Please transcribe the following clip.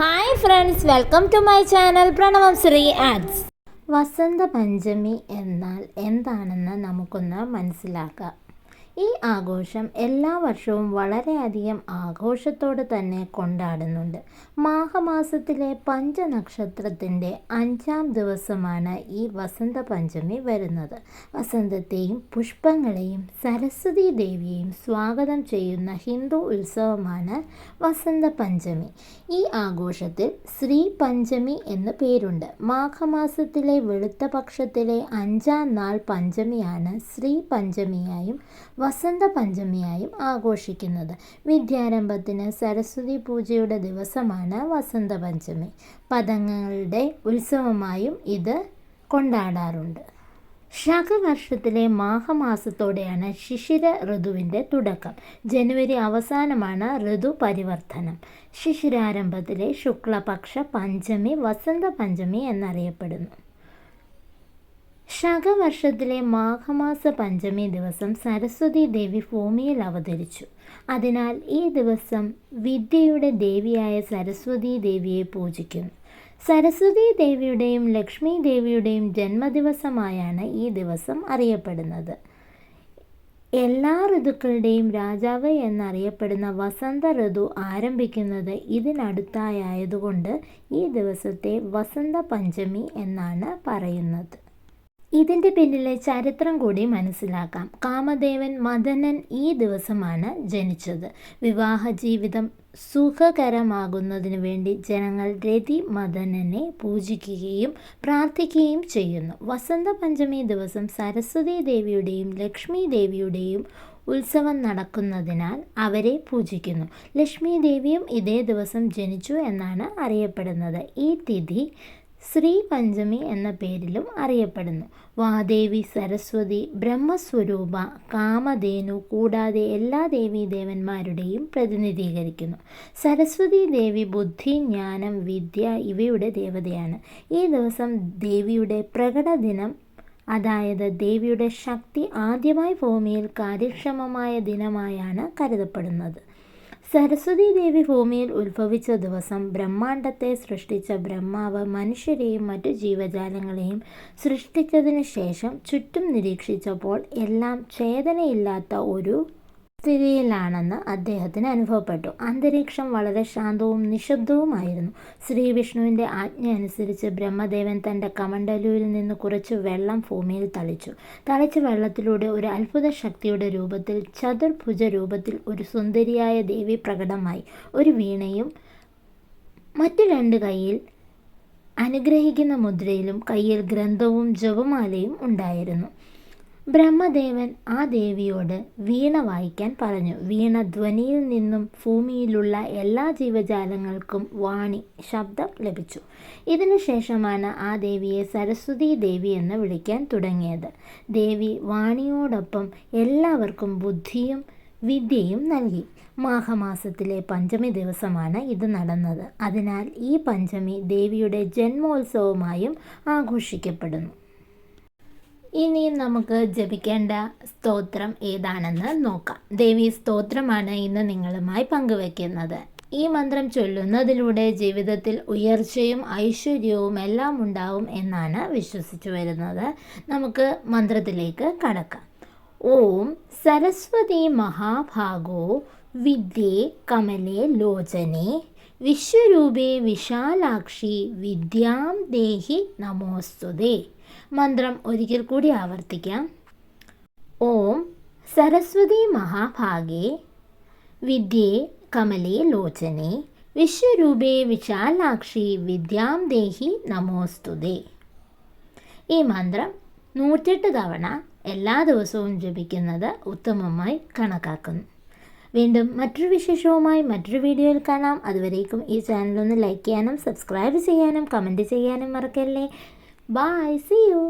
Hi friends welcome to my channel Pranavam Sree ads Vasantha Panchami എന്നാൽ എന്താണെന്ന് നമുക്കൊന്ന് മനസ്സിലാക്കാം. ഈ ആഘോഷം എല്ലാ വർഷവും വളരെയധികം ആഘോഷത്തോടെ തന്നെ കൊണ്ടാടുന്നുണ്ട്. മാഘമാസത്തിലെ പഞ്ചനക്ഷത്രത്തിന്റെ അഞ്ചാം ദിവസമാണ് ഈ വസന്ത പഞ്ചമി വരുന്നത്. വസന്തത്തെയും പുഷ്പങ്ങളെയും സരസ്വതി ദേവിയെയും സ്വാഗതം ചെയ്യുന്ന ഹിന്ദു ഉത്സവമാണ് വസന്ത പഞ്ചമി ഈ ആഘോഷത്തിൽ ശ്രീ പഞ്ചമി എന്ന് പേരുണ്ട്. മാഘമാസത്തിലെ വെളുത്ത പക്ഷത്തിലെ അഞ്ചാം നാൾ പഞ്ചമിയാണ് ശ്രീ പഞ്ചമിയായും വസന്ത പഞ്ചമിയായും ആഘോഷിക്കുന്നത്. വിദ്യാരംഭത്തിന് സരസ്വതി പൂജയുടെ ദിവസമാണ് വസന്ത പഞ്ചമി പദങ്ങളുടെ ഉത്സവമായും ഇത് കൊണ്ടാടാറുണ്ട്. ശകവർഷത്തിലെ മാഘമാസത്തോടെയാണ് ശിശിര ഋതുവിന്റെ തുടക്കം. ജനുവരി അവസാനമാണ് ഋതു പരിവർത്തനം. ശിശിരാരംഭത്തിലെ ശുക്ലപക്ഷ പഞ്ചമി വസന്ത പഞ്ചമി എന്നറിയപ്പെടുന്നു. ശകവർഷത്തിലെ മാഘമാസ പഞ്ചമി ദിവസം സരസ്വതി ദേവി ഭൂമിയിൽ അവതരിച്ചു. അതിനാൽ ഈ ദിവസം വിദ്യയുടെ ദേവിയായ സരസ്വതി ദേവിയെ പൂജിക്കുന്നു. സരസ്വതി ദേവിയുടെയും ലക്ഷ്മി ദേവിയുടെയും ജന്മദിവസമായാണ് ഈ ദിവസം അറിയപ്പെടുന്നത്. എല്ലാ ഋതുക്കളുടെയും രാജാവ് എന്നറിയപ്പെടുന്ന വസന്ത ഋതു ആരംഭിക്കുന്നത് ഇതിനടുത്തായതുകൊണ്ട് ഈ ദിവസത്തെ വസന്ത പഞ്ചമി എന്നാണ് പറയുന്നത്. ഇതിന്റെ പിന്നിലെ ചരിത്രം കൂടി മനസ്സിലാക്കാം. കാമദേവൻ മദനൻ ഈ ദിവസമാണ് ജനിച്ചത്. വിവാഹ ജീവിതം സുഖകരമാകുന്നതിനു വേണ്ടി ജനങ്ങൾ രതി മദനനെ പൂജിക്കുകയും പ്രാർത്ഥിക്കുകയും ചെയ്യുന്നു. വസന്ത പഞ്ചമി ദിവസം സരസ്വതി ദേവിയുടെയും ലക്ഷ്മി ദേവിയുടെയും ഉത്സവം നടക്കുന്നതിനാൽ അവരെ പൂജിക്കുന്നു. ലക്ഷ്മി ദേവിയും ഇതേ ദിവസം ജനിച്ചു എന്നാണ് അറിയപ്പെടുന്നത്. ഈ തിഥി ശ്രീ പഞ്ചമി എന്ന പേരിലും അറിയപ്പെടുന്നു. വാദേവി സരസ്വതി ബ്രഹ്മസ്വരൂപ കാമധേനു കൂടാതെ എല്ലാ ദേവീദേവന്മാരുടെയും പ്രതിനിധീകരിക്കുന്നു. സരസ്വതി ദേവി ബുദ്ധി ജ്ഞാനം വിദ്യ ഇവയുടെ ദേവതയാണ്. ഈ ദിവസം ദേവിയുടെ പ്രകട ദിനം അതായത് ദേവിയുടെ ശക്തി ആദ്യമായി ഭൂമിയിൽ കാര്യക്ഷമമായ ദിനമായാണ് കരുതപ്പെടുന്നത്. സരസ്വതി ദേവി ഭൂമിയിൽ ഉത്ഭവിച്ച ദിവസം ബ്രഹ്മാണ്ടത്തെ സൃഷ്ടിച്ച ബ്രഹ്മാവ് മനുഷ്യരെയും മറ്റു ജീവജാലങ്ങളെയും സൃഷ്ടിച്ചതിന് ശേഷം ചുറ്റും നിരീക്ഷിച്ചപ്പോൾ എല്ലാം ചേതനയില്ലാത്ത ഒരു സ്ഥിതിയിലാണെന്ന് അദ്ദേഹത്തിന് അനുഭവപ്പെട്ടു. അന്തരീക്ഷം വളരെ ശാന്തവും നിശബ്ദവുമായിരുന്നു. ശ്രീവിഷ്ണുവിന്റെ ആജ്ഞ അനുസരിച്ച് ബ്രഹ്മദേവൻ തന്റെ കമണ്ടലുവിൽ നിന്ന് കുറച്ച് വെള്ളം ഭൂമിയിൽ തളിച്ചു. തളിച്ച വെള്ളത്തിലൂടെ ഒരു അത്ഭുത ശക്തിയുടെ രൂപത്തിൽ ചതുർഭുജ രൂപത്തിൽ ഒരു സുന്ദരിയായ ദേവി പ്രകടമായി. ഒരു വീണയും മറ്റു രണ്ട് കൈയിൽ അനുഗ്രഹിക്കുന്ന മുദ്രയിലും കയ്യിൽ ഗ്രന്ഥവും ജപമാലയും ഉണ്ടായിരുന്നു. ബ്രഹ്മദേവൻ ആ ദേവിയോട് വീണ വായിക്കാൻ പറഞ്ഞു. വീണ ധ്വനിയിൽ നിന്നും ഭൂമിയിലുള്ള എല്ലാ ജീവജാലങ്ങൾക്കും വാണി ശബ്ദം ലഭിച്ചു. ഇതിനുശേഷമാണ് ആ ദേവിയെ സരസ്വതി ദേവി എന്ന് വിളിക്കാൻ തുടങ്ങിയത്. ദേവി വാണിയോടൊപ്പം എല്ലാവർക്കും ബുദ്ധിയും വിദ്യയും നൽകി. മാഘമാസത്തിലെ പഞ്ചമി ദിവസമാണ് ഇത് നടന്നത്. അതിനാൽ ഈ പഞ്ചമി ദേവിയുടെ ജന്മോത്സവമായും ആഘോഷിക്കപ്പെടുന്നു. ഇനി നമുക്ക് ജപിക്കേണ്ട സ്തോത്രം ഏതാണെന്ന് നോക്കാം. ദേവി സ്തോത്രമാണ് ഇന്ന് നിങ്ങളുമായി പങ്കുവെക്കുന്നത്. ഈ മന്ത്രം ചൊല്ലുന്നതിലൂടെ ജീവിതത്തിൽ ഉയർച്ചയും ഐശ്വര്യവും എല്ലാം ഉണ്ടാവും എന്നാണ് വിശ്വസിച്ചു വരുന്നത്. നമുക്ക് മന്ത്രത്തിലേക്ക് കടക്കാം. ഓം സരസ്വതി മഹാഭാഗോ വിദ്യേ കമലേ ലോചനെ വിശ്വരൂപേ വിശാലാക്ഷി വിദ്യാം ദേഹി നമോസ്തുതേ. മന്ത്രം ഒരിക്കൽ കൂടി ആവർത്തിക്കാം. ഓം സരസ്വതി മഹാഭാഗേ. വിദ്യേ കമലേ ലോചനെ. വിശ്വരൂപേ വിശാലാക്ഷി വിദ്യാം ദേഹി നമോസ്തുതേ. ഈ മന്ത്രം നൂറ്റെട്ട് തവണ എല്ലാ ദിവസവും ജപിക്കുന്നത് ഉത്തമമായി കണക്കാക്കുന്നു. വീണ്ടും മറ്റൊരു വിശേഷവുമായി മറ്റൊരു വീഡിയോയിൽ കാണാം അതുവരേക്കും ഈ ചാനലൊന്ന് ലൈക്ക് ചെയ്യാനും സബ്സ്ക്രൈബ് ചെയ്യാനും കമന്റ് ചെയ്യാനും മറക്കല്ലേ ബായ് സി you.